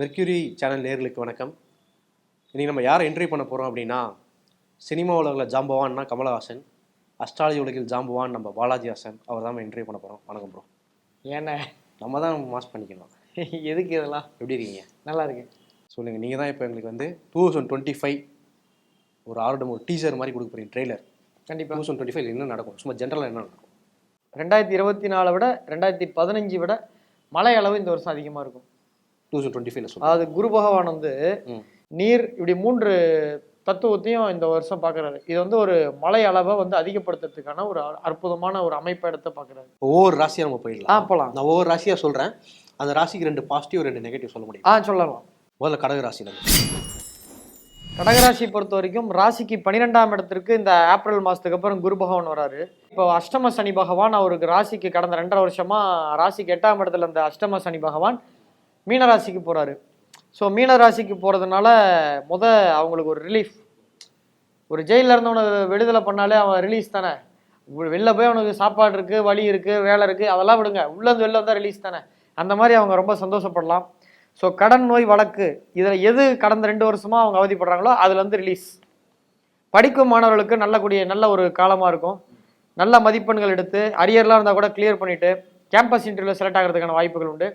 Mercury channel நேர்களுக்கு வணக்கம். இன்றைக்கி நம்ம யாரை என்ட்ரி பண்ண போகிறோம் அப்படின்னா சினிமா உலகில் ஜாம்பவான்னா கமலஹாசன் அஸ்ட்ராலஜி உலகில் ஜாம்பவான் நம்ம பாலாஜி ஹாசன் அவர் தான் என்ட்ரி பண்ண போகிறோம் வணக்கம் ப்ரோ ஏண்ணே நம்ம தான் மாஸ் பண்ணிக்கணும். எதுக்கு இதெல்லாம்? எப்படி இருக்கீங்க? நல்லா இருக்கு சொல்லுங்கள் நீங்கள் தான் இப்போ எங்களுக்கு வந்து டூ தௌசண்ட் டுவெண்ட்டி ஃபைவ் ஒரு ஆர்டம் ஒரு டீசர் மாதிரி கொடுக்க போகிறீங்க ட்ரெய்லர் டூ கண்டிப்பாக தௌசண்ட் டுவெண்ட்டி ஃபைவ் என்ன நடக்கும்? சும்மா ஜென்ரலாக என்ன நடக்கும்? ரெண்டாயிரத்தி இருபத்தி நாலை விட ரெண்டாயிரத்தி பதினஞ்சு விட மழை அளவு இந்த வருஷம் அதிகமாக இருக்கும். டூ தௌசண்ட் டுவெண்ட்டி ஃபைவ்ல சொல்லுங்கள் அதாவது குரு பகவான் வந்து நீர் இப்படி மூன்று தத்துவத்தையும் இந்த வருஷம் பார்க்குறாரு. இது வந்து ஒரு மழை அளவை வந்து அதிகப்படுத்துறதுக்கான ஒரு அற்புதமான ஒரு அமைப்பை எடுத்து பார்க்குறாரு. ஒவ்வொரு ராசியாக நம்ம போயிடலாம். ஆ போகலாம் நான் ஒவ்வொரு ராசியாக சொல்கிறேன் அந்த ராசிக்கு ரெண்டு பாசிட்டிவ் ரெண்டு நெகட்டிவ் சொல்ல முடியும்? ஆ சொல்லலாம். முதல்ல கடக ராசி நம்ம. கடகராசி பொறுத்த வரைக்கும் ராசிக்கு பன்னிரெண்டாம் இடத்திற்கு இந்த ஏப்ரல் மாதத்துக்கு அப்புறம் குரு பகவான் வராரு. இப்போ அஷ்டம சனி பகவான் அவருக்கு ராசிக்கு கடந்த ரெண்டரை வருஷமா ராசிக்கு எட்டாம் இடத்துல இந்த அஷ்டம சனி பகவான் மீனராசிக்கு போகிறாரு ஸோ மீனராசிக்கு போகிறதுனால முத அவங்களுக்கு ஒரு ரிலீஃப் ஒரு ஜெயிலில் இருந்தவனை விடுதலை பண்ணாலே அவன் ரிலீஸ் தானே. வெளில போய் அவனுக்கு சாப்பாடு இருக்குது வழி இருக்குது வேலை இருக்குது அதெல்லாம் விடுங்க. உள்ளேருந்து வெளில வந்தால் ரிலீஸ் தானே. அந்த மாதிரி அவங்க ரொம்ப சந்தோஷப்படலாம். ஸோ கடன் நோய் வழக்கு இதில் எது கடந்த ரெண்டு வருஷமாக அவங்க அவதிப்படுறாங்களோ அதுலேருந்து ரிலீஸ் படிக்கும் மாணவர்களுக்கு நல்லக்கூடிய நல்ல ஒரு காலமாக இருக்கும். நல்ல மதிப்பெண்கள் எடுத்து அரியர்லாம் இருந்தால் கூட கிளியர் பண்ணிவிட்டு கேம்பஸ் இன்டர்வியூ செலக்ட் ஆகிறதுக்கான வாய்ப்புகள் உண்டு.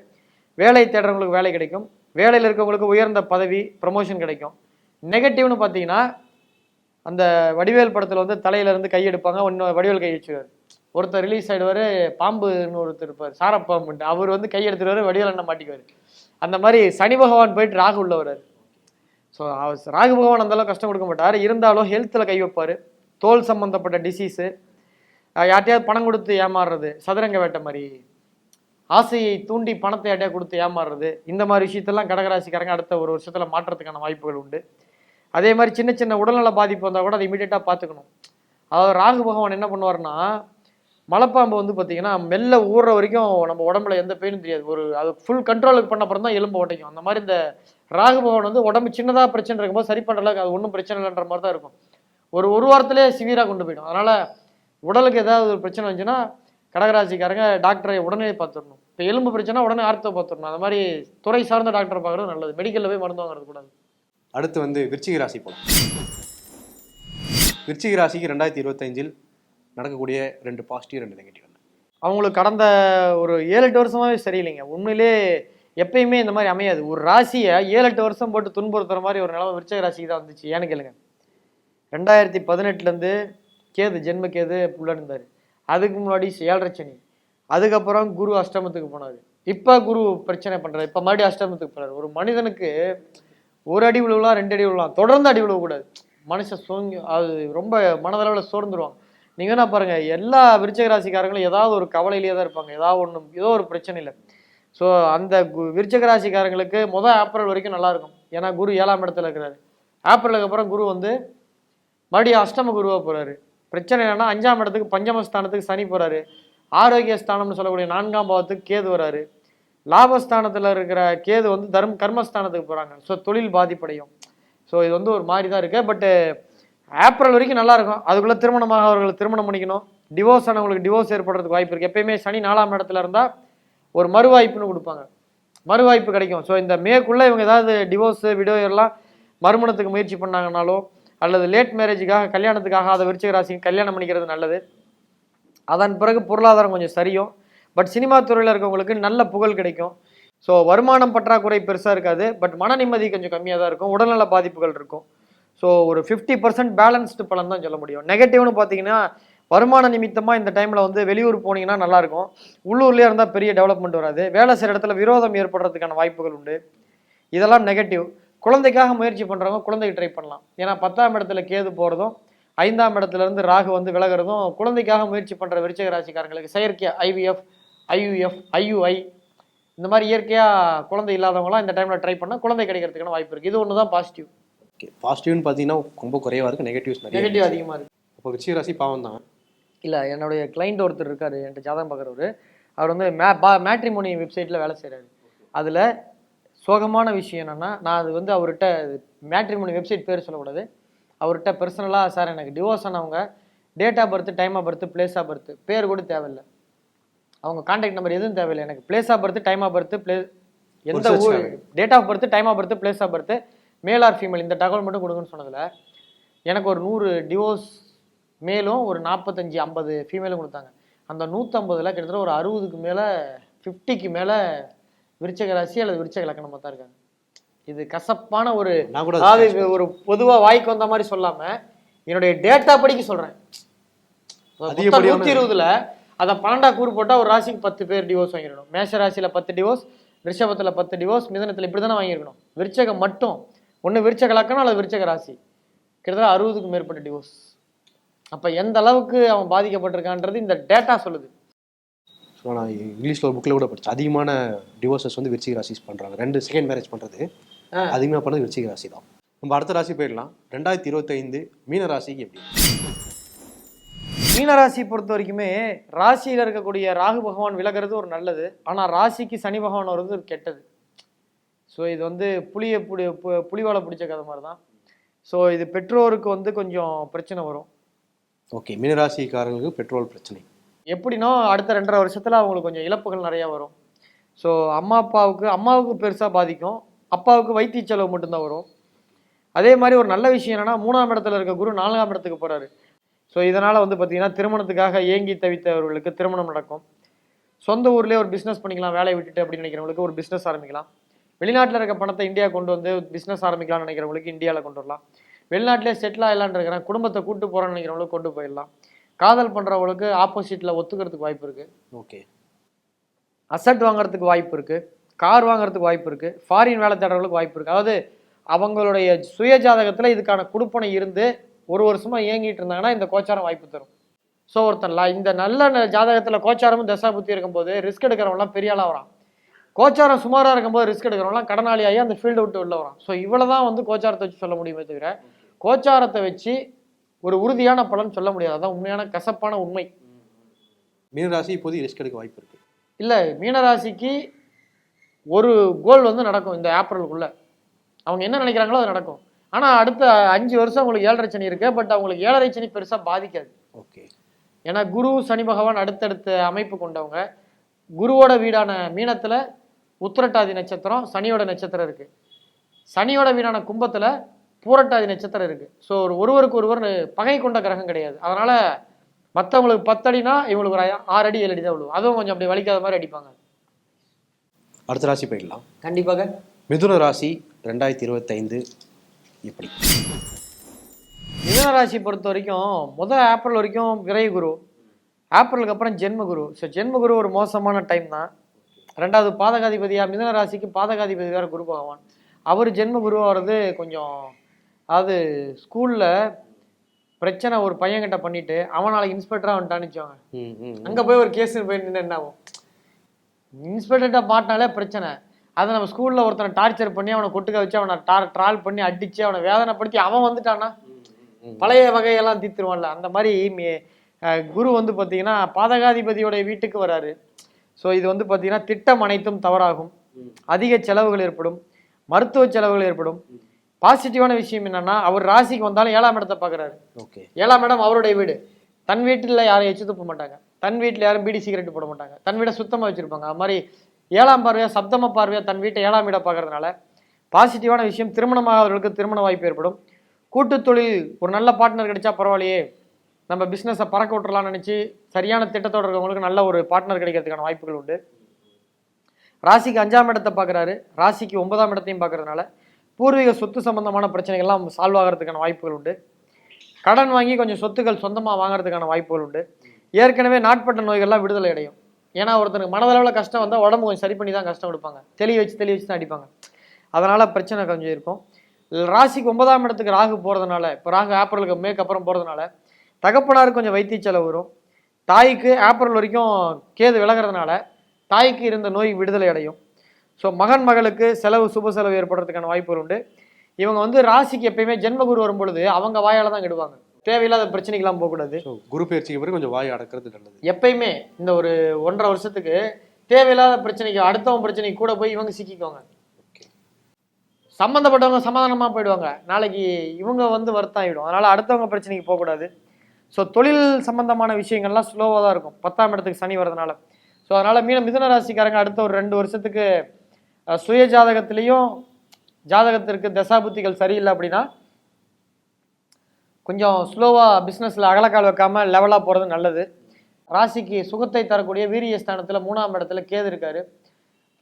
வேலை தேடுறவங்களுக்கு வேலை கிடைக்கும். வேலையில் இருக்கவங்களுக்கு உயர்ந்த பதவி ப்ரமோஷன் கிடைக்கும். நெகட்டிவ்னு பார்த்தீங்கன்னா அந்த வடிவேல் படத்தில் வந்து தலையிலேருந்து கையெடுப்பாங்க கை எடுப்பாங்க. ஒன்று வடிவேல் கை வச்சுருவார். ஒருத்தர் ரிலீஸ் ஆகிடுவார் பாம்புன்னு ஒருத்தர் இருப்பார். சாரப்பாம்புன்ட்டு. அவர் வந்து கை எடுத்துருவார் வடிவேல் அண்ணன் மாட்டிக்குவார். அந்த மாதிரி சனி பகவான் போயிட்டு ராகு உள்ள வர்றாரு. ஸோ ராகு பகவான் அந்த அளவுக்கு கஷ்டம் கொடுக்க மாட்டார். இருந்தாலும் ஹெல்த்தில் கை வைப்பார். தோல் சம்மந்தப்பட்ட டிசீஸு யார்ட்டையாவது பணம் கொடுத்து ஏமாறுறது. சதுரங்க வேட்டை மாதிரி. ஆசையை தூண்டி பணத்தை யார்ட்டையா கொடுத்து ஏமாறுறது இந்த மாதிரி விஷயத்தெல்லாம் கடகராசிக்காரங்க அடுத்த ஒரு வருஷத்தில் மாற்றத்துக்கான வாய்ப்புகள் உண்டு. அதே மாதிரி சின்ன சின்ன உடல்நல பாதிப்பு வந்தால் கூட அதை இமீடியட்டாக பார்த்துக்கணும். அதாவது ராகு பகவான் என்ன பண்ணுவார்னா மலைப்பாம்பு வந்து பார்த்தீங்கன்னா மெல்ல ஊறுற வரைக்கும் நம்ம உடம்புல எந்த பெயினும் தெரியாது. ஒரு அது ஃபுல் கண்ட்ரோலுக்கு பண்ண அப்புறம் தான் எலும்பு உடைக்கும். அந்த மாதிரி இந்த ராகு பகவான் வந்து உடம்பு சின்னதாக பிரச்சனை இருக்கும்போது சரி பண்ணுற அளவுக்கு அது ஒன்றும் பிரச்சனை இல்லைன்ற மாதிரி தான் இருக்கும். ஒரு ஒரு வாரத்திலே சிவியராக கொண்டு போயிடும். அதனால் உடலுக்கு ஏதாவது ஒரு பிரச்சனை வந்துச்சுன்னா கடகராசிக்காரங்க டாக்டரை உடனே பார்த்துடணும். இப்போ எலும்பு பிரச்சனை உடனே ஆர்த்தோ பார்த்துடணும். அந்த மாதிரி துறை சார்ந்த டாக்டரை பார்க்குறது நல்லது. மெடிக்கலில் போய் மருந்து வாங்குறது கூடாது. அடுத்து வந்து விருச்சிக ராசி போலாம். விருச்சிக ராசிக்கு ரெண்டாயிரத்தி இருபத்தஞ்சில் நடக்கக்கூடிய ரெண்டு பாசிட்டிவ் ரெண்டு நெகட்டிவ் அவங்களுக்கு கடந்த ஒரு ஏழு எட்டு வருஷமாவே சரியில்லைங்க. உண்மையிலே எப்பயுமே இந்த மாதிரி அமையாது. ஒரு ராசியை ஏழு எட்டு வருஷம் போட்டு துன்புறுத்துற மாதிரி ஒரு நிலமை விருச்சக ராசிக்கு தான் வந்துச்சு ஏன்னு கேளுங்க. ரெண்டாயிரத்தி பதினெட்டுலேருந்து கேது ஜென்ம கேது உள்ள இருந்தார். அதுக்கு முன்னாடி ஏழரை சனி. அதுக்கப்புறம் குரு அஷ்டமத்துக்கு போனார். இப்போ குரு பிரச்சனை பண்ணுறாரு இப்போ மறுபடியும் அஷ்டமத்துக்கு போனார் ஒரு மனிதனுக்கு ஒரு அடி விழுவலாம் ரெண்டு அடி விழுவலாம். தொடர்ந்து அடி விழுவக்கூடாது மனுஷன் சோங்கி அது ரொம்ப மனதளவில் சோர்ந்துருவாங்க நீங்கள் என்ன பாருங்கள் எல்லா விருச்சக ராசிக்காரங்களும் ஏதாவது ஒரு கவலையிலேயே தான் இருப்பாங்க. ஏதாவது ஒன்று ஏதோ ஒரு பிரச்சனை இல்லை. ஸோ அந்த கு- ராசிக்காரங்களுக்கு முதல் ஏப்ரல் வரைக்கும் நல்லாயிருக்கும் ஏன்னா குரு ஏழாம் இடத்துல இருக்கிறாரு. ஏப்ரலுக்கு அப்புறம் குரு வந்து மறுபடியும் அஷ்டம குருவாக போகிறாரு பிரச்சனை என்னன்னா அஞ்சாம் இடத்துக்கு பஞ்சமஸ்தானத்துக்கு சனி போறாரு. ஆரோக்கிய ஸ்தானம்னு சொல்லக்கூடிய நான்காம் பாவத்துக்கு கேது வராரு. லாபஸ்தானத்தில் இருக்கிற கேது வந்து தர்ம கர்மஸ்தானத்துக்கு போகிறாங்க ஸோ தொழில் பாதிப்படையும். ஸோ இது வந்து ஒரு மாதிரி தான் இருக்குது பட்டு ஏப்ரல் வரைக்கும் நல்லா இருக்கும். அதுக்குள்ளே திருமணமாக அவர்கள் திருமணம் பண்ணிக்கணும். டிவோர்ஸ் ஆனவங்களுக்கு டிவோர்ஸ் ஏற்படுறதுக்கு வாய்ப்பு இருக்குது எப்பயுமே சனி நாலாம் இடத்துல இருந்தால் ஒரு மறுவாய்ப்புன்னு கொடுப்பாங்க. மறுவாய்ப்பு கிடைக்கும். ஸோ இந்த மேக்குள்ளே இவங்க ஏதாவது டிவோர்ஸு விடோ எல்லாம் மறுமணத்துக்கு முயற்சி பண்ணாங்கனாலோ அல்லது லேட் மேரேஜுக்காக கல்யாணத்துக்காக அதை விருச்சிக ராசிக்கு கல்யாணம் பண்ணிக்கிறது நல்லது. அதன் பிறகு பொருளாதாரம் கொஞ்சம் சரியும். பட் சினிமா துறையில் இருக்கவங்களுக்கு நல்ல புகழ் கிடைக்கும். ஸோ வருமானம் பற்றாக்குறை பெருசாக இருக்காது. பட் மன நிம்மதி கொஞ்சம் கம்மியாக தான் இருக்கும். உடல்நல பாதிப்புகள் இருக்கும். ஸோ ஒரு ஃபிஃப்டி பர்சன்ட் பேலன்ஸ்டு பலன் தான் சொல்ல முடியும். நெகட்டிவ்னு பார்த்தீங்கன்னா வருமான நிமித்தமாக இந்த டைமில் வந்து வெளியூர் போனீங்கன்னா நல்லாயிருக்கும் உள்ளூர்லேயே இருந்தால் பெரிய டெவலப்மெண்ட் வராது. வேலை செய்கிற இடத்துல விரோதம் ஏற்படுறதுக்கான வாய்ப்புகள் உண்டு. இதெல்லாம் நெகட்டிவ் குழந்தைக்காக முயற்சி பண்ணுறவங்க குழந்தைக்கு ட்ரை பண்ணலாம். ஏன்னா பத்தாம் இடத்துல கேது போகிறதும் ஐந்தாம் இடத்துல இருந்து ராகு வந்து விலகுறதும் குழந்தைக்காக முயற்சி பண்ணுற விருச்சிக ராசிக்காரங்களுக்கு செயற்கை ஐவிஎஃப் ஐயுஎஃப் ஐயுஐ இந்த மாதிரி இயற்கையாக குழந்தை இல்லாதவங்களாம் இந்த டைமில் ட்ரை பண்ணால் குழந்தை கிடைக்கிறதுக்கான வாய்ப்பு இருக்குது இது ஒன்று தான் பாசிட்டிவ் ஓகே பாசிட்டிவ்னு பார்த்தீங்கன்னா ரொம்ப குறைவாக இருக்குது நெகட்டிவ்ஸ் நெகட்டிவ் அதிகமாக இருக்குது இப்போ விருச்சிக ராசி பாவம் தான் இல்லை என்னுடைய கிளைண்ட் ஒருத்தர் இருக்கார். என்கிட்ட ஜாதகம் பார்க்குறவர். அவர் வந்து மே பா மேட்ரிமோனி வெப்சைட்டில் வேலை செய்கிறாரு அதில் சோகமான விஷயம் என்னென்னா நான் அது வந்து அவர்கிட்ட மேட்ரிமோனி வெப்சைட் பேர் சொல்லக்கூடாது. அவர்கிட்ட பர்சனலாக சார் எனக்கு டிவோர்ஸ் ஆனவங்க date of birth time of birth place of birth பேர் கூட தேவையில்லை. அவங்க கான்டாக்ட் நம்பர் எதுவும் தேவையில்லை. எனக்கு place of birth time of birth place எந்த ஊர். Date of birth time of birth place of birth male or female இந்த தகவல் மட்டும் கொடுங்கன்னு சொன்னதுல எனக்கு ஒரு நூறு டிவோர்ஸ் மேலும் ஒரு நாற்பத்தஞ்சு ஐம்பது ஃபீமேலும் கொடுத்தாங்க. அந்த நூற்றம்பதுல கிட்டத்தட்ட ஒரு அறுபதுக்கு மேலே ஃபிஃப்டிக்கு மேலே விருச்சக ராசி அல்லது விருச்சக லக்கணமாக தான் இருக்காங்க. இது கசப்பான ஒரு அதாவது ஒரு பொதுவா வாய்க்கு வந்த மாதிரி சொல்லாம என்னுடைய டேட்டா படிக்க சொல்றேன். அதிகப்படியான- நூத்தி இருபதுல அதை பன்னெண்டா கூறு போட்டா ஒரு ராசிக்கு பத்து பேர் டிவோர்ஸ் வாங்கிடணும். மேஷ ராசியில பத்து டிவோர்ஸ் ரிஷபத்துல பத்து டிவோர்ஸ் மிதனத்துல இப்படி தானே வாங்கியிருக்கணும். விருச்சகம் மட்டும். ஒண்ணு விருச்சக லக்கணம் அல்லது விருச்சக ராசி. கிட்டத்தட்ட அறுபதுக்கு மேற்பட்ட டிவோர்ஸ் அப்ப எந்த அளவுக்கு அவன் பாதிக்கப்பட்டிருக்கான்றது இந்த டேட்டா சொல்லுது. ஸோ நான் இங்கிலீஷில் ஒரு புக்கில் கூட படித்தேன் அதிகமான டிவோர்ஸஸ் வந்து விருச்சிக ராசிஸ் பண்ணுறாங்க ரெண்டு செகண்ட் மேரேஜ் பண்ணுறது. அதிகமாக பண்ணது விருச்சிக ராசி தான். நம்ம அடுத்த ராசி போயிடலாம். ரெண்டாயிரத்தி இருபத்தைந்து மீன ராசிக்கு எப்படி? மீனராசி பொறுத்த வரைக்குமே ராசியில இருக்கக்கூடிய ராகு பகவான் விலகிறது ஒரு நல்லது. ஆனா ராசிக்கு சனி பகவான் வர்றது ஒரு கெட்டது. ஸோ இது வந்து புளிய புளி பு- புலிவாலை பிடிச்ச கதை மாதிரி தான் ஸோ இது பெற்றோருக்கு வந்து கொஞ்சம் பிரச்சனை வரும். ஓகே மீனராசிக்காரங்களுக்கு பெட்ரோல் பிரச்சனை. எப்படின்னா அடுத்த ரெண்டரை வருஷத்தில் அவங்களுக்கு கொஞ்சம் இழப்புகள் நிறையா வரும். ஸோ அம்மா அப்பாவுக்கு அம்மாவுக்கு பெருசாக பாதிக்கும். அப்பாவுக்கு வைத்திய செலவு மட்டும்தான் வரும். அதே மாதிரி ஒரு நல்ல விஷயம் என்னென்னா மூணாம் இடத்துல இருக்க குரு நான்காம் இடத்துக்கு போகிறாரு ஸோ இதனால் வந்து பார்த்தீங்கன்னா திருமணத்துக்காக ஏங்கி தவித்தவர்களுக்கு திருமணம் நடக்கும். சொந்த ஊர்லேயே ஒரு பிஸ்னஸ் பண்ணிக்கலாம் வேலையை விட்டுட்டு அப்படின்னு நினைக்கிறவங்களுக்கு ஒரு பிஸ்னஸ் ஆரம்பிக்கலாம். வெளிநாட்டில் இருக்க பணத்தை இந்தியா கொண்டு வந்து பிஸ்னஸ் ஆரம்பிக்கலாம்னு நினைக்கிறவங்களுக்கு இந்தியாவில் கொண்டு வரலாம். வெளிநாட்டிலே செட்டில் ஆகலான்னு இருக்கிறேன் குடும்பத்தை கூட்டு போகிறேன்னு நினைக்கிறவங்களுக்கு கொண்டு போயிடலாம். காதல் பண்ணுறவங்களுக்கு ஆப்போசிட்டில் ஒத்துக்கிறதுக்கு வாய்ப்பு இருக்குது ஓகே அசட் வாங்குறதுக்கு வாய்ப்பு இருக்கு. கார் வாங்குறதுக்கு வாய்ப்பு இருக்கு. ஃபாரின் வேலை தேடுறவங்களுக்கு வாய்ப்பு இருக்கு. அதாவது அவங்களுடைய சுய ஜாதகத்துல இதுக்கான குடுப்பனை இருந்து ஒரு வருஷமா இயங்கிட்டு இருந்தாங்கன்னா இந்த கோச்சாரம் வாய்ப்பு தரும். ஸோ ஒருத்தன் ல- இந்த நல்ல ஜாதகத்துல கோச்சாரமும் தசா புத்தி இருக்கும்போது ரிஸ்க் எடுக்கிறவங்களாம் பெரிய ஆளா வரான். கோச்சாரம் சுமாரா இருக்கும்போது ரிஸ்க் எடுக்கிறவங்களாம் கடனாளியாகி அந்த ஃபீல்டு விட்டு உள்ள வரான். ஸோ இவ்வளவுதான் வந்து கோச்சாரத்தை வச்சு சொல்ல முடியுமே தவிர கோச்சாரத்தை வச்சு ஒரு உறுதியான பலன் சொல்ல முடியாது. அதான் உண்மையான கசப்பான உண்மை. மீனராசி இப்போதைக்கு ரிஸ்க் எடுக்க வாய்ப்பு இருக்குது இல்ல மீனராசிக்கு ஒரு கோல் வந்து நடக்கும் இந்த ஏப்ரலுக்குள்ள. அவங்க என்ன நினைக்கிறாங்களோ அது நடக்கும். ஆனா அடுத்த அஞ்சு வருஷம் அவங்களுக்கு ஏழரை சனி இருக்கு. பட் அவங்களுக்கு ஏழரை சனி பெருசா பாதிக்காது. ஓகே. ஏன்னா குரு சனி பகவான் அடுத்தடுத்த அமைப்பு கொண்டவங்க. குருவோட வீடான மீனத்துல உத்திரட்டாதி நட்சத்திரம் சனியோட நட்சத்திரம் இருக்கு. சனியோட வீடான கும்பத்துல பூரட்டாதி நட்சத்திரம் இருக்கு. ஸோ ஒரு ஒருவருக்கு ஒருவர் பகை கொண்ட கிரகம் கிடையாது. அதனால மற்றவங்களுக்கு பத்தடினா இவங்களுக்கு ஒரு ஆறு அடி ஏழு அடி தான் விழுவும். அதுவும் கொஞ்சம் அப்படி வலிக்காத மாதிரி அடிப்பாங்க. அடுத்த ராசி போயிடலாம். கண்டிப்பாக. மிதுன ராசி ரெண்டாயிரத்தி இருபத்தைந்து எப்படி? மிதுன ராசி பொறுத்த வரைக்கும் முதல் ஏப்ரல் வரைக்கும் விரை குரு. ஏப்ரலுக்கு அப்புறம் ஜென்ம குரு. ஸோ ஜென்ம குரு ஒரு மோசமான டைம் தான். ரெண்டாவது பாதகாதிபதியா மிதுன ராசிக்கு பாதகாதிபதி வேற குரு பகவான். அவர் ஜென்ம குரு வர்றது கொஞ்சம் அதாவது ஸ்கூலில் பிரச்சனை ஒரு பையன்கிட்ட பண்ணிட்டு அவன் நாளைக்கு இன்ஸ்பெக்டராக வந்துட்டான்னு வச்சுக்கோங்க. அங்கே போய் ஒரு கேஸ் போய் நின்று என்ன ஆகும்? இன்ஸ்பெக்டர்கிட்ட மாட்டினாலே பிரச்சனை. அதை நம்ம ஸ்கூலில் ஒருத்தனை டார்ச்சர் பண்ணி அவனை கொட்டுக்க வச்சு அவனை டார் ட்ரால் பண்ணி அடிச்சு அவனை வேதனைப்படுத்தி அவன் வந்துட்டானா பழைய வகையெல்லாம் தீர்த்துருவான்ல. அந்த மாதிரி குரு வந்து பார்த்தீங்கன்னா பாதகாதிபதியோட வீட்டுக்கு வராரு. ஸோ இது வந்து பார்த்தீங்கன்னா திட்டம் அனைத்தும் தவறாகும். அதிக செலவுகள் ஏற்படும். மருத்துவ செலவுகள் ஏற்படும். பாசிட்டிவான விஷயம் என்னன்னா அவர் ராசிக்கு வந்தாலும் ஏழாம் இடத்தை பார்க்குறாரு. ஓகே. ஏழாம் இடம் அவருடைய வீடு. தன் வீட்டில் யாரும் எச்சு துப்ப மாட்டாங்க. தன் வீட்டில் யாரும் பீடி சிகரெட் போட மாட்டாங்க. தன் வீடை சுத்தமாக வச்சிருப்பாங்க. அது மாதிரி ஏழாம் பார்வையா சப்தம பார்வையா தன் வீட்டை ஏழாம் இடம் பார்க்கறதுனால பாசிட்டிவான விஷயம் திருமணமாகவர்களுக்கு திருமண வாய்ப்பு ஏற்படும். கூட்டுத் தொழில் ஒரு நல்ல பார்ட்னர் கிடைச்சா பரவாயில்லையே. நம்ம பிஸ்னஸை பறக்க விட்டுறலாம்னு நினச்சி சரியான திட்டத்தோட இருக்கவங்களுக்கு நல்ல ஒரு பார்ட்னர் கிடைக்கிறதுக்கான வாய்ப்புகள் உண்டு. ராசிக்கு அஞ்சாம் இடத்தை பார்க்குறாரு. ராசிக்கு ஒன்பதாம் இடத்தையும் பார்க்கறதுனால பூர்வீக சொத்து சம்பந்தமான பிரச்சனைகள்லாம் சால்வ் ஆகிறதுக்கான வாய்ப்புகள் உண்டு. கடன் வாங்கி கொஞ்சம் சொத்துக்கள் சொந்தமாக வாங்குறதுக்கான வாய்ப்புகள் உண்டு. ஏற்கனவே நாட்பட்ட நோய்கள்லாம் விடுதலை அடையும். ஏன்னா ஒருத்தனுக்கு மனதளவில் கஷ்டம் வந்தால் உடம்பு கொஞ்சம் சரி பண்ணி தான் கஷ்டம் கொடுப்பாங்க. தெளி வச்சு தெளி வச்சு தான் அடிப்பாங்க. அதனால் பிரச்சனை கொஞ்சம் இருக்கும். ராசிக்கு ஒன்பதாம் இடத்துக்கு ராகு போகிறதுனால இப்போ ராகு ஏப்ரலுக்கு மேக்கு அப்புறம் போகிறதுனால தகப்பனாருக்கு கொஞ்சம் வைத்திய செலவு வரும். தாய்க்கு ஏப்ரல் வரைக்கும் கேது விலகிறதுனால தாய்க்கு இருந்த நோய் விடுதலை அடையும். ஸோ மகன் மகளுக்கு செலவு சுப செலவு ஏற்படுறதுக்கான வாய்ப்புகள் உண்டு. இவங்க வந்து ராசிக்கு எப்பயுமே ஜென்மகுரு வரும் பொழுது அவங்க வாயால தான் கெடுவாங்க. தேவையில்லாத பிரச்சனைக்கெல்லாம் போகக்கூடாது. குரு பயிற்சிக்கு பிறகு கொஞ்சம் வாய் அடக்கிறது நல்லது. எப்பயுமே இந்த ஒரு ஒன்றரை வருஷத்துக்கு தேவையில்லாத பிரச்சனைக்கு அடுத்தவன் பிரச்சனைக்கு கூட போய் இவங்க சிக்கிக்குவாங்க. சம்மந்தப்பட்டவங்க சமாதானமா போயிடுவாங்க. நாளைக்கு இவங்க வந்து வருத்தம் ஆகிடும் அதனால அடுத்தவங்க பிரச்சனைக்கு போகக்கூடாது. ஸோ தொழில் சம்பந்தமான விஷயங்கள்லாம் ஸ்லோவாக தான் இருக்கும். பத்தாம் இடத்துக்கு சனி வரதுனால ஸோ அதனால மீன மிதுன ராசிக்காரங்க அடுத்த ஒரு ரெண்டு வருஷத்துக்கு சுய ஜாதகத்திலையும் ஜாதகத்திற்கு தசாபுத்திகள் சரியில்லை அப்படின்னா கொஞ்சம் ஸ்லோவாக பிஸ்னஸில் அகலக்கால் வைக்காமல் லெவலாக போகிறது நல்லது. ராசிக்கு சுகத்தை தரக்கூடிய வீரிய ஸ்தானத்தில் மூணாம் இடத்துல கேது இருக்காரு.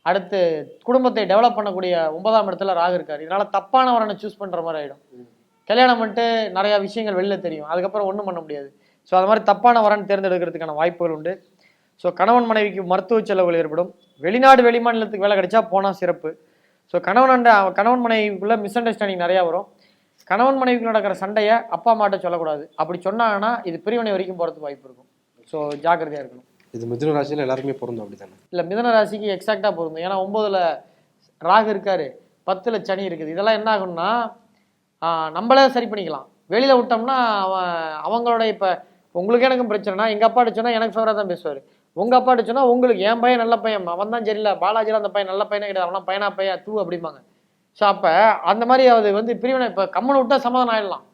அடுத்து குடும்பத்தை டெவலப் பண்ணக்கூடிய ஒன்பதாம் இடத்துல ராகு இருக்காரு. இதனால் தப்பான வரனை சூஸ் பண்ணுற மாதிரி ஆகிடும் கல்யாணம் பண்ணிட்டு நிறையா விஷயங்கள் வெளில தெரியும். அதுக்கப்புறம் ஒன்றும் பண்ண முடியாது. ஸோ அது மாதிரி தப்பான வரன் தேர்ந்தெடுக்கிறதுக்கான வாய்ப்புகள் உண்டு. ஸோ கணவன் மனைவிக்கு மருத்துவ செலவுகள் ஏற்படும். வெளிநாடு வெளிமாநிலத்துக்கு வேலை கிடைச்சா போனால் சிறப்பு. ஸோ கணவன் அண்ட கணவன் மனைவிக்குள்ள மிஸ் அண்டர்ஸ்டாண்டிங் நிறையா வரும். கணவன் மனைவிக்கு நடக்கிற சண்டையை அப்பா அம்மாட்ட சொல்லக்கூடாது. அப்படி சொன்னாங்கன்னா இது பிரிவினை வரைக்கும் போகிறதுக்கு வாய்ப்பு இருக்கும். ஸோ ஜாக்கிரதையாக இருக்கணும். இது மிதுன ராசியில் எல்லாருக்குமே பொருந்தும் அப்படி தானே இல்லை மிதன ராசிக்கு எக்ஸாக்டாக பொருந்தும். ஏன்னா ஒம்போதுல ராகு இருக்காரு பத்துல சனி இருக்குது. இதெல்லாம் என்ன ஆகும்னா நம்மளே சரி பண்ணிக்கலாம். வெளியில் விட்டோம்னா அவன் அவங்களோட இப்போ உங்களுக்கு எனக்கும் பிரச்சனைனா எங்கள் அப்பாட்ட சொன்னால் எனக்கு ஃபேவராக தான் பேசுவார். உங்கள் அப்பாட்ட சொன்னால் உங்களுக்கு என் பையன் நல்ல பையன் அவன் தான் சரியில்லை பாலாஜிலாம் அந்த பையன் நல்ல பையனே கிடையாது அவனா பையனா பையன் தூ அப்படிம்பாங்க. ஸோ அப்போ அந்த மாதிரி அது வந்து பிரிவினை இப்போ கம்மன் விட்டா சமாதானம் ஆயிடலாம்.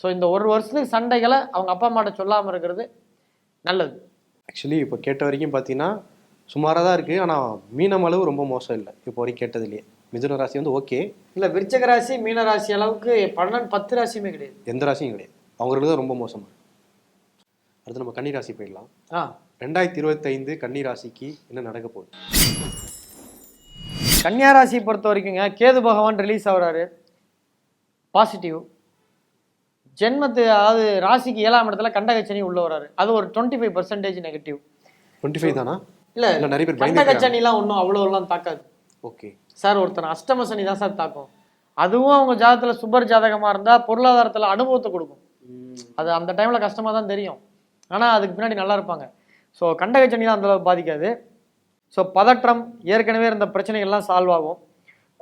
ஸோ இந்த ஒரு வருஷத்துக்கு சண்டைகளை அவங்க அப்பா அம்மாட்ட சொல்லாமல் இருக்கிறது நல்லது. ஆக்சுவலி இப்போ கேட்ட வரைக்கும் பார்த்தீங்கன்னா சுமாராக தான் இருக்குது ஆனால் மீனம் அளவு ரொம்ப மோசம் இல்லை. இப்போ வரைக்கும் கேட்டதுலேயே மிதுன ராசி வந்து ஓகே இல்லை விருச்சக ராசி மீன ராசி அளவுக்கு பன்னெண்டு பத்து ராசியுமே கிடையாது. எந்த ராசியும் கிடையாது. அவங்களுக்கு தான் ரொம்ப மோசமாக அடுத்து நம்ம கன்னி ராசி போயிடலாம். ஆ. ரெண்டாயிரத்தி இருபத்தைந்து கன்னி ராசிக்கு என்ன நடக்க போகுது? கன்னியா ராசியை பொறுத்த வரைக்குங்க கேது பகவான் ரிலீஸ் ஆகுறாரு. பாசிட்டிவ் ஜென்மத்து அதாவது ராசிக்கு ஏழாம் இடத்துல கண்டகச்சனி உள்ள வராரு. அது ஒரு twenty five percentage negative twenty five தானா? இல்ல இல்லை நிறைய பேர் கண்டகச்சனிலாம் ஒன்றும் அவ்வளோலாம் தாக்காது. ஓகே. சார் ஒருத்தர் அஷ்டம சனி தான் சார் தாக்கும். அதுவும் அவங்க ஜாதகத்துல சுபர் ஜாதகமா இருந்தா பொருளாதாரத்துல அனுபவத்தை கொடுக்கும். அது அந்த டைம்ல கஷ்டமா தான் தெரியும். ஆனா அதுக்கு பின்னாடி நல்லா இருப்பாங்க. ஸோ கண்டகச்சனி தான் அந்த அளவுக்கு பாதிக்காது. ஸோ பதற்றம் ஏற்கனவே இருந்த பிரச்சனைகள்லாம் சால்வ் ஆகும்.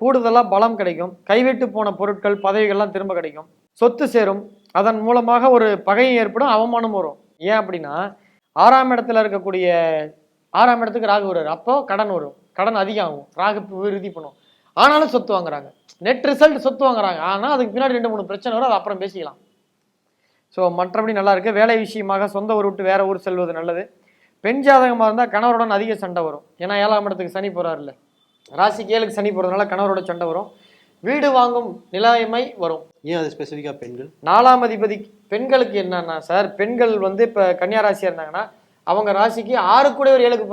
கூடுதலாக பலம் கிடைக்கும். கைவிட்டு போன பொருட்கள் பதவிகள்லாம் திரும்ப கிடைக்கும். சொத்து சேரும். அதன் மூலமாக ஒரு பகையும் ஏற்படும் அவமானம் வரும். ஏன் அப்படின்னா ஆறாம் இடத்துல இருக்கக்கூடிய ஆறாம் இடத்துக்கு ராகு வருவார். அப்போ கடன் வரும். கடன் அதிகம் ஆகும் ராகு விருதி பண்ணும். ஆனாலும் சொத்து வாங்குறாங்க. நெட் ரிசல்ட் சொத்து வாங்குறாங்க. ஆனால் அதுக்கு பின்னாடி ரெண்டு மூணு பிரச்சனை வரும். அது அப்புறம் பேசிக்கலாம். ஸோ மற்றபடி நல்லா இருக்கு. வேலை விஷயமாக சொந்த ஊர் விட்டு வேற ஊர் செல்வது நல்லது. பெண் ஜாதகமாக இருந்தால் கணவருடன் அதிக சண்டை வரும். ஏன்னா ஏழாம் இடத்துக்கு சனி போறாருல்ல. ராசிக்கு ஏழுக்கு சனி போகிறதுனால கணவரோட சண்டை வரும். வீடு வாங்கும் நிலைமை வரும். ஏன் அது ஸ்பெசிஃபிக்காக பெண்கள்? நாலாம் அதிபதி பெண்களுக்கு என்னன்னா சார் பெண்கள் வந்து இப்போ கன்னியா ராசியா இருந்தாங்கன்னா அவங்க ராசிக்கு ஆறு கூட ஒரு ஏழுக்கு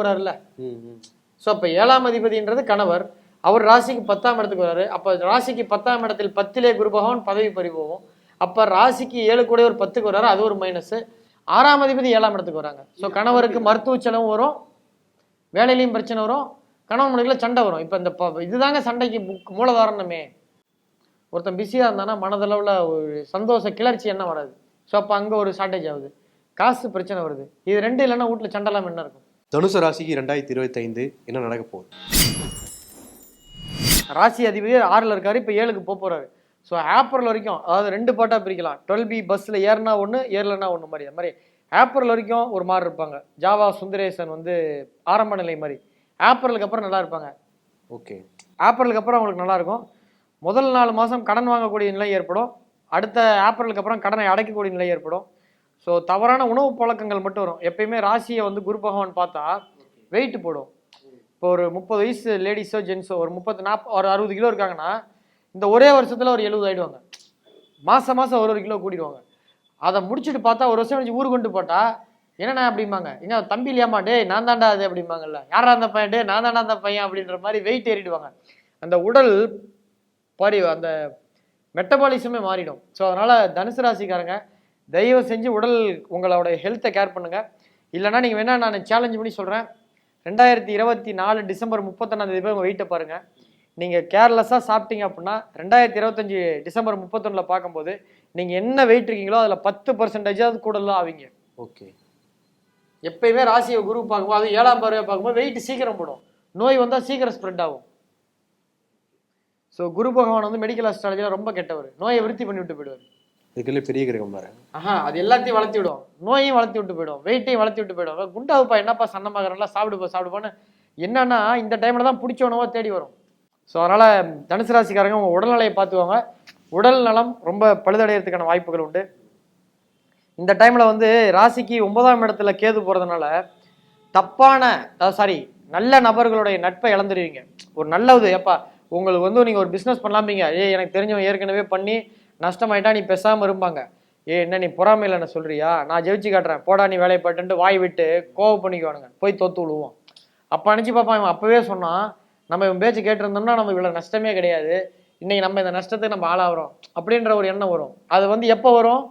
ம் ம். ஸோ அப்போ ஏழாம் அதிபதின்றது கணவர். அவர் ராசிக்கு பத்தாம் இடத்துக்கு வராரு. அப்போ ராசிக்கு பத்தாம் இடத்தில் பத்திலே குரு பகவான் பதவி பறிபோகும். அப்போ ராசிக்கு ஏழு கூட ஒரு பத்துக்கு வராரு. அது ஒரு மைனஸ் ஆறாம் அதிபதி ஏழாம் இடத்துக்கு வராங்க. ஸோ கணவருக்கு மருத்துவ செலவும் வரும் வேலையிலையும் பிரச்சனை வரும் கணவன் மனைவில சண்டை வரும். இப்போ இந்த இதுதாங்க சண்டைக்கு மூலதாரணமே. ஒருத்தன் பிஸியாக இருந்தானா மனதளவில் ஒரு சந்தோஷ கிளர்ச்சி என்ன வராது. ஸோ அப்போ அங்கே ஒரு ஷார்ட்டேஜ் ஆகுது. காசு பிரச்சனை வருது. இது ரெண்டு இல்லைன்னா வீட்டில் சண்டைலாம் என்ன இருக்கும்? தனுசு ராசிக்கு ரெண்டாயிரத்தி இருபத்தைந்து என்ன நடக்க போகுது? ராசி அதிபதி ஆறில் இருக்காரு இப்போ ஏழுக்கு போக போறாரு. ஸோ ஏப்ரல் வரைக்கும் அதாவது ரெண்டு பாட்டாக பிரிக்கலாம். டுவெல் பி பஸ்ஸில் ஏறினா ஒன்று ஏறலைன்னா ஒன்று மாதிரி. அது மாதிரி ஏப்ரல் வரைக்கும் ஒரு மாதிரி இருப்பாங்க. ஜாவா சுந்தரேசன் வந்து ஆரம்ப நிலை மாதிரி. ஏப்ரலுக்கு அப்புறம் நல்லா இருப்பாங்க. ஓகே ஏப்ரலுக்கு அப்புறம் அவங்களுக்கு நல்லா இருக்கும். முதல் நாலு மாதம் கடன் வாங்கக்கூடிய நிலை ஏற்படும். அடுத்த ஏப்ரலுக்கு அப்புறம் கடனை அடைக்கக்கூடிய நிலை ஏற்படும். ஸோ தவறான உணவு பழக்கங்கள் மட்டும் வரும். எப்பயுமே ராசியை வந்து குரு பகவான் பார்த்தா வெயிட் போடும். இப்போ ஒரு முப்பது வயசு லேடிஸோ ஜென்ஸோ ஒரு முப்பத்து நாற்பது ஒரு அறுபது கிலோ இருக்காங்கன்னா இந்த ஒரே வருஷத்தில் ஒரு எழுபது ஆகிடுவாங்க மாதம் மாதம் ஒரு ஒரு கிலோ கூட்டிடுவாங்க அதை முடிச்சுட்டு பார்த்தா ஒரு வருஷம் கழிச்சு ஊர் கொண்டு போட்டால் என்னண்ணா அப்படிம்பாங்க. எங்க தம்பி இல்லையாமா டே நான் தாண்டா அது அப்படிம்பாங்கல்ல. யாரா அந்த பையன்? டே நான் தாண்டா அந்த பையன் அப்படின்ற மாதிரி வெயிட் ஏறிடுவாங்க. அந்த உடல் பாரி அந்த மெட்டபாலிசமே மாறிடும். ஸோ அதனால் தனுசு ராசிக்காரங்க தயவு செஞ்சு உடல் உங்களோட ஹெல்த்தை கேர் பண்ணுங்கள் இல்லைன்னா நீங்கள் வேணா நான் சேலஞ்ச் பண்ணி சொல்கிறேன் ரெண்டாயிரத்தி இருபத்தி நாலு டிசம்பர் முப்பத்தொன்னாந்தேதி போய் உங்கள் வெயிட்டை பாருங்க. நீங்கள் கேர்லெஸ்ஸாக சாப்பிட்டீங்க அப்படின்னா ரெண்டாயிரத்தி இருபத்தஞ்சி டிசம்பர் முப்பத்தொன்னில் பார்க்கும்போது நீங்கள் என்ன வெயிட் இருக்கீங்களோ அதில் பத்து பர்சன்டேஜாவது கூடலாம் ஆவீங்க. ஓகே. எப்பயுமே ராசியை குரு பார்க்கும்போது அது ஏழாம் பார்வையை பார்க்கும்போது வெயிட் சீக்கிரம் போடும். நோய் வந்தால் சீக்கிரம் ஸ்ப்ரெட் ஆகும். ஸோ குரு பகவான் வந்து மெடிக்கல் அஸ்ட்ராலஜியில் ரொம்ப கெட்டவர். நோயை விருத்தி பண்ணி விட்டு போயிடுவார். இதுக்குள்ளே பெரிய கிரகம் பாரு. ஆஹா அது எல்லாத்தையும் வளர்த்தி விடும். நோயையும் வளர்த்தி விட்டு போயிடும். வெயிட்டையும் வளர்த்தி விட்டு போயிடும். குண்டாவுப்பா என்னப்பா சன்னமாகறலாம் சாப்பிடுப்பா சாப்பிடுப்பான்னு என்னன்னா இந்த டைம்ல தான் பிடிச்ச உணவா தேடி வரும். ஸோ அதனால் தனுசு ராசிக்காரங்க உங்கள் உடல்நிலையை பார்த்துவாங்க உடல் நலம் ரொம்ப பழுதடைகிறதுக்கான வாய்ப்புகள் உண்டு. இந்த டைமில் வந்து ராசிக்கு ஒன்பதாம் இடத்துல கேது போகிறதுனால தப்பான சாரி நல்ல நபர்களுடைய நட்பை இழந்துடுவீங்க ஒரு நல்லது ஏப்பா உங்களுக்கு வந்து நீங்கள் ஒரு பிஸ்னஸ் பண்ணலாம்பீங்க ஏ எனக்கு தெரிஞ்சவன் ஏற்கனவே பண்ணி நஷ்டமாயிட்டா நீ பேசாமல் இருப்பாங்க ஏ என்ன நீ பொறாமையில் என்ன சொல்கிறியா நான் ஜெயிச்சு காட்டுறேன். போடா நீ வேலையை பட்டுன்ட்டு வாய் விட்டு கோவம் பண்ணிக்குவானுங்க. போய் தோத்து விழுவோம். அப்போ நினச்சி பார்ப்பான் இவன். அப்போவே சொன்னான் நம்ம இவன் பேச்சு கேட்டிருந்தோம்னா நம்ம இவ்வளோ நஷ்டமே கிடையாது. இன்னைக்கு நம்ம இந்த நஷ்டத்துக்கு நம்ம ஆளாகிறோம். அப்படின்ற ஒரு எண்ணம் வரும். அது வந்து எப்போ வரும்?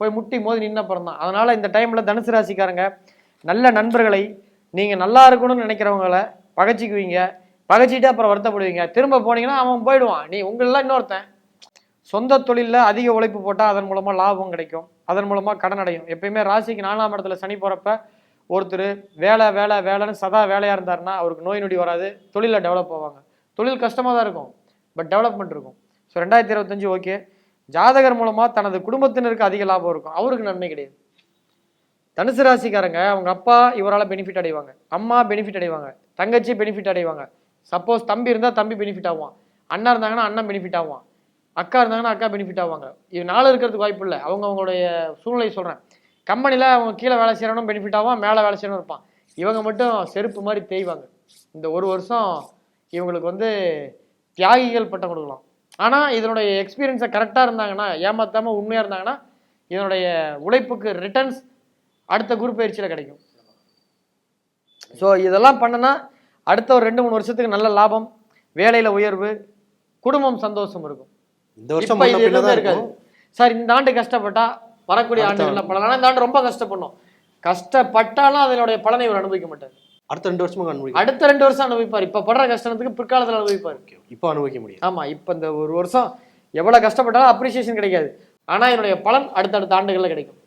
போய் முட்டி மோதி நின்னப்புறம் தான் அதனால் இந்த டைமில் தனுசு ராசிக்காரங்க நல்ல நண்பர்களை நீங்கள் நல்லா இருக்கணும்னு நினைக்கிறவங்கள பகைச்சிக்குவீங்க. பகைச்சிட்டு அப்புறம் வருத்தப்படுவீங்க. திரும்ப போனீங்கன்னா அவன் போயிடுவான். நீ உங்களெலாம் இன்னொருத்தன். சொந்த தொழிலில் அதிக உழைப்பு போட்டால் அதன் மூலமாக லாபம் கிடைக்கும். அதன் மூலமாக கடன் அடையும். எப்பயுமே ராசிக்கு நாலாம் இடத்துல சனி போகிறப்ப ஒருத்தர் வேலை வேலை வேலைன்னு சதா வேலையாக இருந்தாருன்னா அவருக்கு நோய் நொடி வராது தொழிலில் டெவலப் ஆவாங்க. தொழில் கஷ்டமாக தான் இருக்கும் பட் டெவலப்மெண்ட் இருக்கும். ஸோ ரெண்டாயிரத்தி இருபத்தஞ்சு ஓகே ஜாதகர் மூலமாக தனது குடும்பத்தினருக்கு அதிக லாபம் இருக்கும். அவருக்கு நன்மை கிடையாது. தனுசு ராசிக்காரங்க அவங்க அப்பா இவரால் பெனிஃபிட் அடைவாங்க. அம்மா பெனிஃபிட் அடைவாங்க. தங்கச்சி பெனிஃபிட் அடைவாங்க. சப்போஸ் தம்பி இருந்தால் தம்பி பெனிஃபிட் ஆவான். அண்ணா இருந்தாங்கன்னா அண்ணன் பெனிஃபிட் ஆவான். அக்கா இருந்தாங்கன்னா அக்கா பெனிஃபிட் ஆவாங்க. இது நாலு இருக்கிறதுக்கு வாய்ப்பு இல்லை. அவங்க அவங்களுடைய சூழ்நிலை சொல்கிறேன் கம்பெனியில் அவங்க கீழே வேலை செய்கிறவனும் பெனிஃபிட் ஆவான் மேலே வேலை செய்யணும் இருப்பான். இவங்க மட்டும் செருப்பு மாதிரி தேய்வாங்க. இந்த ஒரு வருஷம் இவங்களுக்கு வந்து தியாகிகள் பட்டம் கொடுக்கலாம். ஆனால் இதனுடைய எக்ஸ்பீரியன்ஸை கரெக்டாக இருந்தாங்கன்னா ஏமாத்தாமல் உண்மையாக இருந்தாங்கன்னா இதனுடைய உழைப்புக்கு ரிட்டர்ன்ஸ் அடுத்த குரு பயிற்சியில் கிடைக்கும். ஸோ இதெல்லாம் பண்ணனா அடுத்த ஒரு ரெண்டு மூணு வருஷத்துக்கு நல்ல லாபம் வேலையில் உயர்வு குடும்பம் சந்தோஷம் இருக்கும். இந்த வருஷம் இருக்காது. சார் இந்த ஆண்டு கஷ்டப்பட்டா வரக்கூடிய ஆண்டுகள்ல பலன். ஆனா இந்த ஆண்டு ரொம்ப கஷ்டப்படணும். கஷ்டப்பட்டாலும் அதனுடைய பலனை இவர் அனுபவிக்க மாட்டார் அடுத்த ரெண்டு வருஷமும் அனுபவிக்க அடுத்த ரெண்டு வருஷம் அனுபவிப்பார். இப்ப படுற கஷ்டத்துக்கு பிற்காலத்துல அனுபவிப்பார். இப்போ அனுபவிக்க முடியாது ஆமா இப்ப இந்த ஒரு வருஷம் எவ்வளவு கஷ்டப்பட்டாலும் அப்ரிசியேஷன் கிடைக்காது. ஆனா இதனுடைய பலன் அடுத்தடுத்த ஆண்டுகள்ல கிடைக்கும்.